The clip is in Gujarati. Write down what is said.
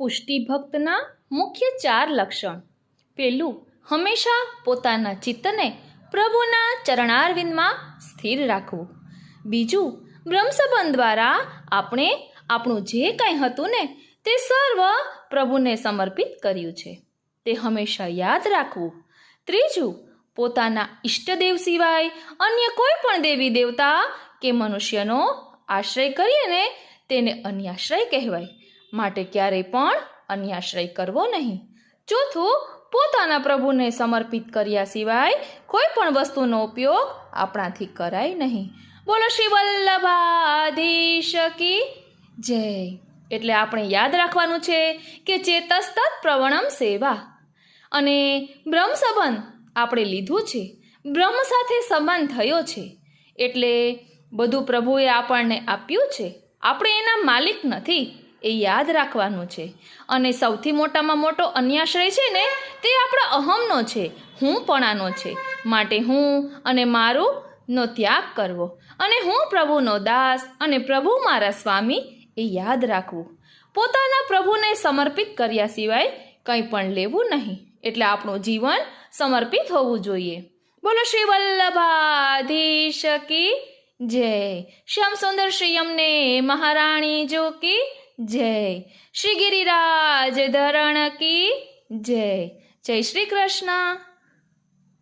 પુષ્ટિ ભક્તના મુખ્ય ચાર લક્ષણ. પેલું હંમેશા પોતાના ચિત્તને પ્રભુના ચરણારવિંદમાં સ્થિર રાખવું. બીજું, બ્રહ્મસંબંધ દ્વારા આપણે આપણું જે કંઈ હતું ને, તે સર્વ પ્રભુને સમર્પિત કર્યું છે. તે હંમેશા યાદ રાખવું. ત્રીજું, પોતાના ઈષ્ટદેવ સિવાય અન્ય કોઈ પણ દેવી દેવતા કે મનુષ્યનો આશ્રય કરીએ ને તેને અન્યાશ્રય કહેવાય. માટે ક્યારેય પણ અન્યાશ્રય કરવો નહીં. ચોથું, પોતાના પ્રભુને સમર્પિત કર્યા સિવાય કોઈ પણ વસ્તુનો ઉપયોગ આપણાથી કરાય નહીં. બોલો શ્રી વલ્લભાધીશ જય. એટલે આપણે યાદ રાખવાનું છે કે ચેતસ્તત પ્રવણમ સેવા. અને બ્રહ્મ સંબંધ આપણે લીધું છે. બ્રહ્મ સાથે સંબંધ થયો છે. એટલે બધું પ્રભુએ આપણને આપ્યું છે. આપણે એના માલિક નથી. એ યાદ રાખવાનું છે. અને સૌથી મોટામાં મોટો અન્યાશ્રય છે ને, તે આપણા અહમનો છે હું પણાનો છે. માટે હું અને મારું નો ત્યાગ કરવો. અને હું પ્રભુનો દાસ અને પ્રભુ મારા સ્વામી એ યાદ રાખવું. પોતાના પ્રભુને સમર્પિત કર્યા સિવાય કંઈ પણ લેવું નહીં. એટલે આપણું જીવન સમર્પિત હોવું જોઈએ. બોલો શ્રી વલ્લભાધીશ કી જય. શ્યામ સુંદર શ્રી અમને મહારાણી જો કી જય. શ્રી ગિરિરાજ ધરણ કી જય. જય શ્રી કૃષ્ણ.